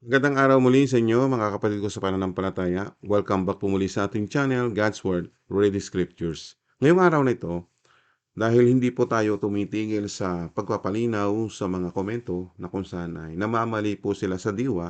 Magandang araw muli sa inyo mga kapatid ko sa pananampalataya. Welcome back po muli sa ating channel, God's Word, Ready Scriptures. Ngayong araw na ito, dahil hindi po tayo tumitigil sa pagpapalinaw sa mga komento na kung saan ay namamali po sila sa diwa,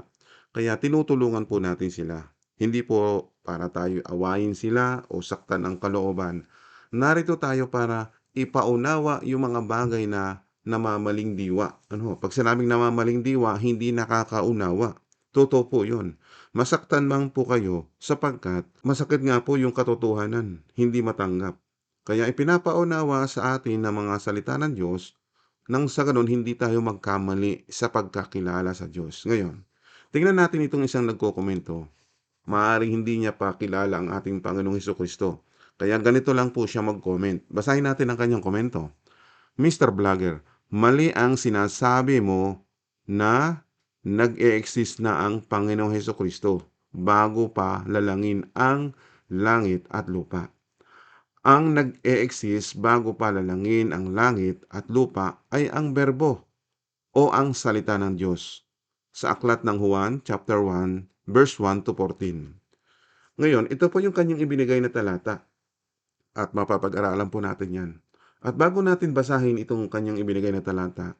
kaya tinutulungan po natin sila. Hindi po para tayo awayin sila o saktan ang kalooban. Narito tayo para ipaunawa yung mga bagay na namamaling diwa. Ano, pag sinabing namamaling diwa, hindi nakakaunawa. Totoo po yun. Masaktan man po kayo sapagkat masakit nga po yung katotohanan, hindi matanggap. Kaya ipinapaunawa sa atin ng mga salita ng Diyos nang sa ganun hindi tayo magkamali sa pagkakilala sa Diyos. Ngayon, tingnan natin itong isang nagkokomento. Maaring hindi niya pa kilala ang ating Panginoong Heso Kristo. Kaya ganito lang po siya mag-comment. Basahin natin ang kanyang komento. Mr. Vlogger, mali ang sinasabi mo na nag-e-exist na ang Panginoong Heso Kristo bago pa lalangin ang langit at lupa. Ang nag-e-exist bago pa lalangin ang langit at lupa ay ang berbo o ang salita ng Diyos. Sa aklat ng Juan, chapter 1, verse 1 to 14. Ngayon, ito po yung kanyang ibinigay na talata at mapapag-aralan po natin yan. At bago natin basahin itong kanyang ibinigay na talata,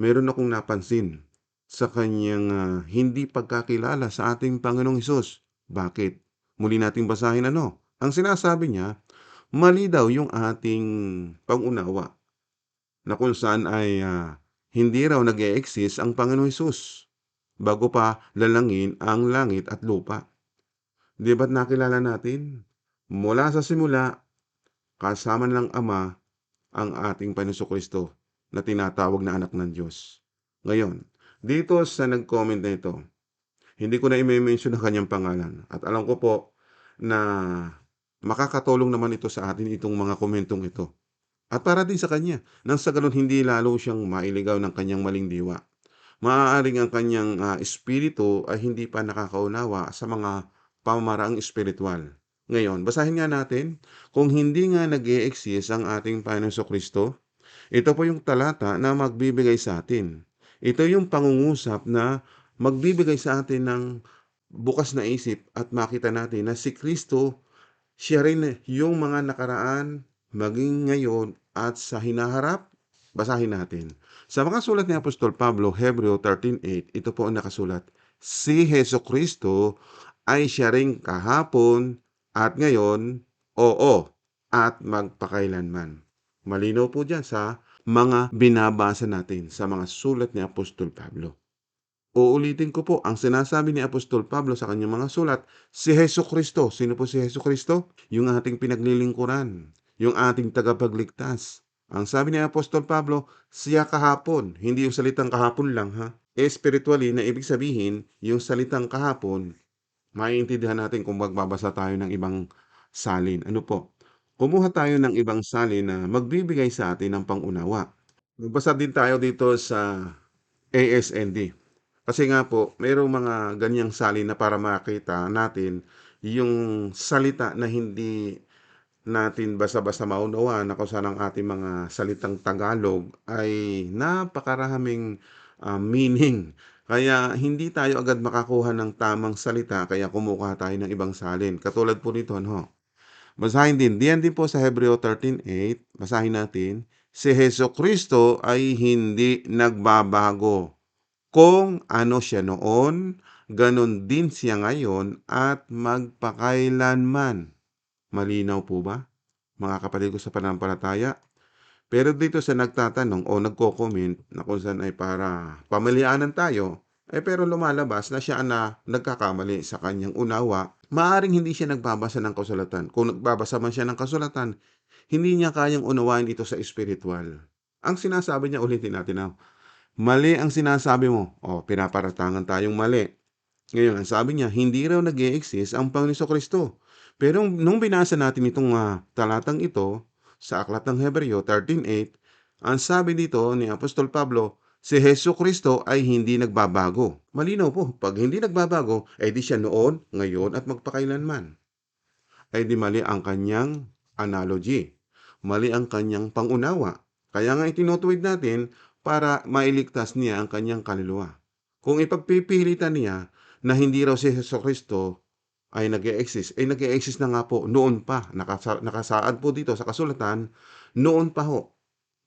meron akong napansin sa kanyang uh, hindi pagkakilala sa ating Panginoong Hesus. Bakit? Muli nating basahin ano? Ang sinasabi niya, mali daw yung ating pangunawa na kung saan ay uh, hindi raw nag exist ang Panginoong Hesus bago pa lalangin ang langit at lupa. Di ba't nakilala natin? Mula sa simula, kasama ng Ama ang ating Panginoon Kristo na tinatawag na anak ng Diyos. Ngayon, dito sa nag-comment na ito, hindi ko na i-mention ang kanyang pangalan. At alam ko po na makakatulong naman ito sa atin itong mga komentong ito. At para din sa kanya, nang sa ganun hindi lalo siyang mailigaw ng kanyang maling diwa. Maaaring ang kanyang uh, espiritu ay hindi pa nakakaunawa sa mga pamamaraang espiritual. Ngayon, basahin nga natin, kung hindi nga nag exist ang ating Panginoon Kristo, ito po yung talata na magbibigay sa atin. Ito yung pangungusap na magbibigay sa atin ng bukas na isip at makita natin na si Kristo, siya rin yung mga nakaraan, maging ngayon at sa hinaharap, basahin natin. Sa mga sulat ni Apostol Pablo, Hebreo 13.8, ito po ang nakasulat. Si Heso Kristo ay siya rin kahapon at ngayon, oo, at magpakailanman. Malinaw po dyan sa mga binabasa natin sa mga sulat ni Apostol Pablo. Uulitin ko po, ang sinasabi ni Apostol Pablo sa kanyang mga sulat, si Heso Kristo. Sino po si Heso Kristo? Yung ating pinaglilingkuran, yung ating tagapagligtas. Ang sabi ni Apostol Pablo, siya kahapon, hindi yung salitang kahapon lang ha. Espiritually na ibig sabihin, yung salitang kahapon, maiintindihan natin kung magbabasa tayo ng ibang salin. Ano po? Kumuha tayo ng ibang salin na magbibigay sa atin ng pangunawa. Magbasa din tayo dito sa ASND. Kasi nga po, mayroong mga ganyang salin na para makita natin yung salita na hindi natin basta-basta maunawa na kung saan ang ating mga salitang Tagalog ay napakaraming uh, meaning. Kaya hindi tayo agad makakuha ng tamang salita kaya kumukuha tayo ng ibang salin. Katulad po nito, no? Basahin din. Diyan din po sa Hebreo 13.8, basahin natin, si Heso Kristo ay hindi nagbabago kung ano siya noon, ganun din siya ngayon at magpakailanman. Malinaw po ba? Mga kapatid ko sa panampalataya. Pero dito sa nagtatanong o nagko-comment na kung saan ay para pamilyanan tayo, eh pero lumalabas na siya na nagkakamali sa kanyang unawa, maaring hindi siya nagbabasa ng kasulatan. Kung nagbabasa man siya ng kasulatan, hindi niya kayang unawain ito sa espiritual. Ang sinasabi niya, ulitin natin na, Mali ang sinasabi mo. O, pinaparatangan tayong mali. Ngayon, ang sabi niya, hindi raw nag exist ang Panginoon Kristo. Pero nung binasa natin itong uh, talatang ito sa Aklat ng Hebreo 13.8, ang sabi dito ni Apostol Pablo, si Heso Kristo ay hindi nagbabago. Malinaw po, pag hindi nagbabago, ay di siya noon, ngayon at magpakailanman. Ay di mali ang kanyang analogy. Mali ang kanyang pangunawa. Kaya nga itinutuwid natin para mailigtas niya ang kanyang kaluluwa. Kung ipagpipilitan niya na hindi raw si Jesucristo ay nag-e-exist, eh nag-e-exist na nga po noon pa, nakasa nakasaad po dito sa kasulatan, noon pa ho,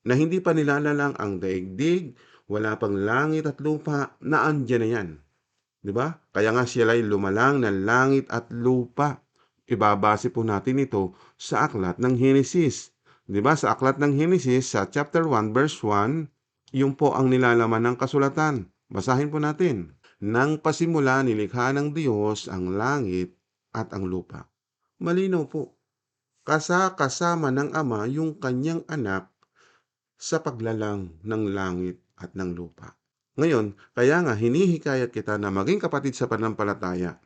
na hindi pa nilalalang ang daigdig, wala pang langit at lupa, na andiyan na yan. 'Di ba? Kaya nga sila ay lumalang ng langit at lupa. Ibabase po natin ito sa aklat ng Henesis. 'Di ba? Sa aklat ng Henesis sa chapter 1 verse 1, yung po ang nilalaman ng kasulatan. Basahin po natin. Nang pasimula nilikha ng Diyos ang langit at ang lupa. Malinaw po. Kasakasama ng Ama yung kanyang anak sa paglalang ng langit at ng lupa. Ngayon, kaya nga hinihikayat kita na maging kapatid sa pananampalataya.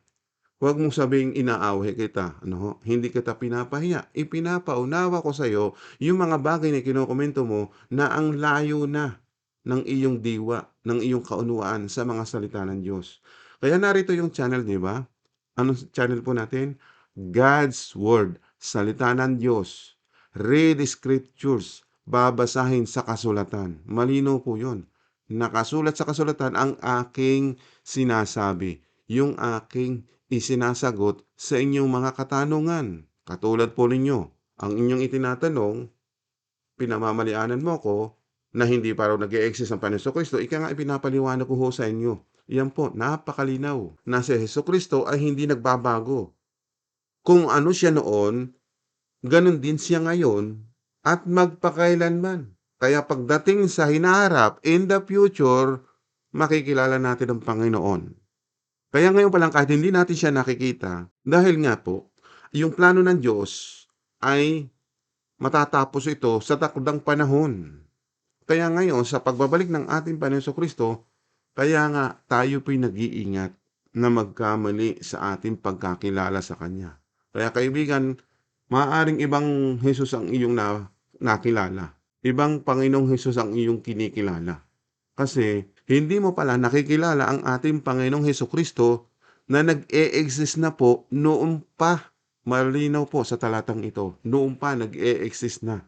Huwag mong sabing inaaway kita, ano? Hindi kita pinapahiya. Ipinapaunawa ko sa iyo yung mga bagay na kinokomento mo na ang layo na ng iyong diwa, ng iyong kaunawaan sa mga salita ng Diyos. Kaya narito yung channel, di ba? Anong channel po natin? God's Word, salita ng Diyos. Read scriptures, babasahin sa kasulatan. Malino po yun. Nakasulat sa kasulatan ang aking sinasabi, yung aking isinasagot sa inyong mga katanungan. Katulad po ninyo, ang inyong itinatanong, pinamamalianan mo ko na hindi pa raw nag exist ang Panginoon Kristo, ika nga ipinapaliwanag ko ho sa inyo. Yan po, napakalinaw na si Heso Kristo ay hindi nagbabago. Kung ano siya noon, ganun din siya ngayon at magpakailanman. Kaya pagdating sa hinaharap, in the future, makikilala natin ang Panginoon. Kaya ngayon pa lang kahit hindi natin siya nakikita, dahil nga po, yung plano ng Diyos ay matatapos ito sa takdang panahon. Kaya ngayon, sa pagbabalik ng ating Panginoon Kristo, kaya nga tayo po'y nag-iingat na magkamali sa ating pagkakilala sa Kanya. Kaya kaibigan, maaaring ibang Jesus ang iyong na, nakilala. Ibang Panginoong Jesus ang iyong kinikilala. Kasi hindi mo pala nakikilala ang ating Panginoong Heso Kristo na nag-e-exist na po noon pa. Malinaw po sa talatang ito. Noon pa nag-e-exist na.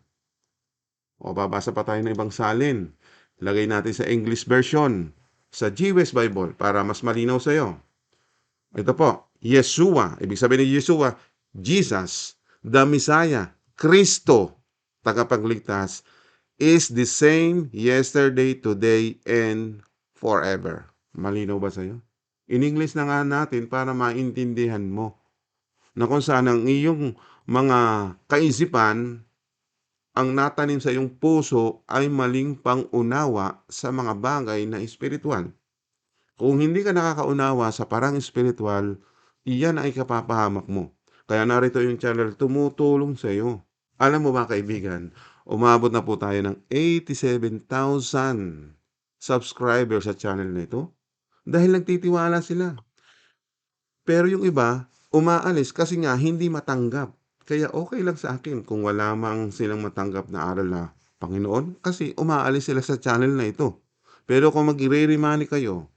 O babasa pa tayo ng ibang salin. Lagay natin sa English version. Sa GWS Bible para mas malinaw sa iyo. Ito po, Yeshua. Ibig sabihin ni Yeshua, Jesus, the Messiah, Kristo, tagapagligtas, is the same yesterday, today, and forever. Malinaw ba sa'yo? In English na nga natin para maintindihan mo na kung saan ang iyong mga kaisipan ang natanim sa iyong puso ay maling pangunawa sa mga bagay na espiritual. Kung hindi ka nakakaunawa sa parang espiritual, iyan ay kapapahamak mo. Kaya narito yung channel tumutulong sa iyo. Alam mo ba kaibigan, umabot na po tayo ng 87,000 subscribers sa channel na ito dahil nagtitiwala sila. Pero yung iba, umaalis kasi nga hindi matanggap. Kaya okay lang sa akin kung wala mang silang matanggap na aral na Panginoon kasi umaalis sila sa channel na ito. Pero kung magre-remani kayo,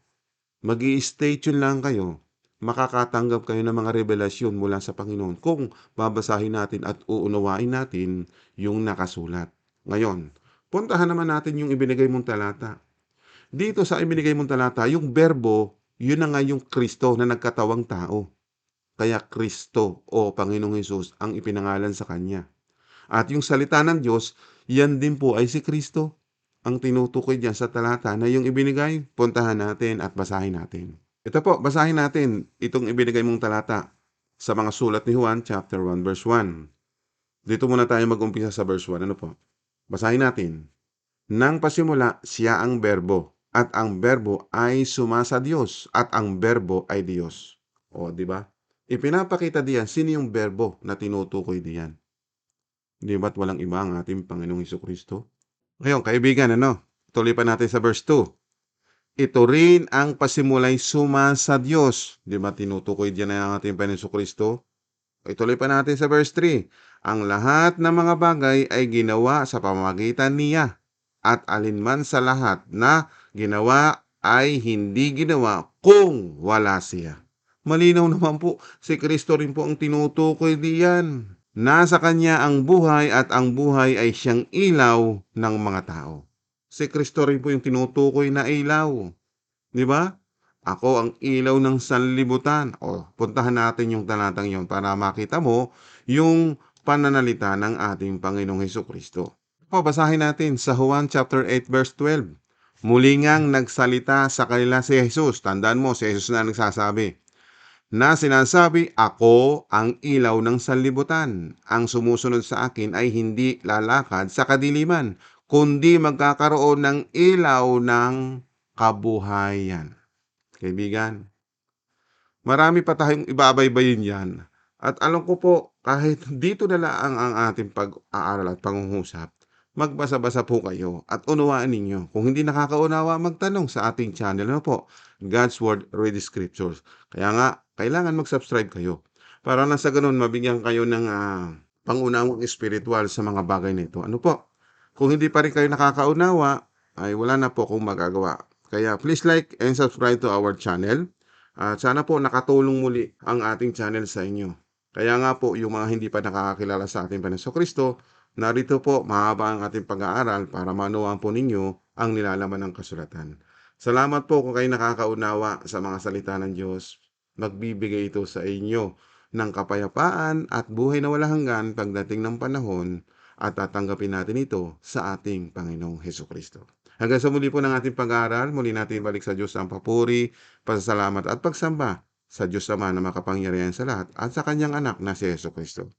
mag stay tune lang kayo, makakatanggap kayo ng mga revelasyon mula sa Panginoon kung babasahin natin at uunawain natin yung nakasulat. Ngayon, puntahan naman natin yung ibinigay mong talata. Dito sa ibinigay mong talata, yung berbo, yun na nga yung Kristo na nagkatawang tao. Kaya Kristo o Panginoong Hesus ang ipinangalan sa Kanya. At yung salita ng Diyos, yan din po ay si Kristo. Ang tinutukoy diyan sa talata na yung ibinigay, puntahan natin at basahin natin. Ito po, basahin natin itong ibinigay mong talata sa mga sulat ni Juan chapter 1 verse 1. Dito muna tayo mag-umpisa sa verse 1. Ano po? Basahin natin. Nang pasimula, siya ang berbo at ang berbo ay sumasa Diyos at ang berbo ay Diyos. O, di ba? Ipinapakita diyan sino yung berbo na tinutukoy diyan. Di ba't walang iba ang ating Panginoong Heso Kristo? Ngayon, kaibigan, ano? Tuloy pa natin sa verse 2. Ito rin ang pasimulay suma sa Diyos. Di ba tinutukoy diyan ang ating Panginoong Kristo? Ituloy pa natin sa verse 3. Ang lahat ng mga bagay ay ginawa sa pamamagitan niya at alinman sa lahat na ginawa ay hindi ginawa kung wala siya. Malinaw naman po, si Kristo rin po ang tinutukoy diyan. Nasa kanya ang buhay at ang buhay ay siyang ilaw ng mga tao. Si Kristo rin po yung tinutukoy na ilaw. Di ba? Ako ang ilaw ng sanlibutan. O, puntahan natin yung talatang yon para makita mo yung pananalita ng ating Panginoong Hesukristo. O, basahin natin sa Juan chapter 8 verse 12. Muli ngang nagsalita sa kanila si Jesus. Tandaan mo, si Jesus na nagsasabi na sinasabi, Ako ang ilaw ng sanlibutan. Ang sumusunod sa akin ay hindi lalakad sa kadiliman, kundi magkakaroon ng ilaw ng kabuhayan. Kaibigan, marami pa tayong ibabaybayin yan. At alam ko po, kahit dito na lang ang ating pag-aaral at pangungusap, magbasa-basa po kayo at unawaan ninyo. Kung hindi nakakaunawa, magtanong sa ating channel. Ano po? God's Word Read Scriptures. Kaya nga, kailangan mag-subscribe kayo. Para na sa ganun, mabigyan kayo ng uh, pangunawang espiritual sa mga bagay na ito. Ano po? Kung hindi pa rin kayo nakakaunawa, ay wala na po kung magagawa. Kaya please like and subscribe to our channel. At sana po nakatulong muli ang ating channel sa inyo. Kaya nga po, yung mga hindi pa nakakakilala sa ating Panginoon Kristo, narito po mahaba ang ating pag-aaral para manuwaan po ninyo ang nilalaman ng kasulatan. Salamat po kung kayo nakakaunawa sa mga salita ng Diyos. Magbibigay ito sa inyo ng kapayapaan at buhay na wala hanggan pagdating ng panahon at tatanggapin natin ito sa ating Panginoong Heso Kristo. Hanggang sa muli po ng ating pag-aaral, muli natin balik sa Diyos ang papuri, pasasalamat at pagsamba sa Diyos Ama na makapangyarihan sa lahat at sa kanyang anak na si Yeso Kristo.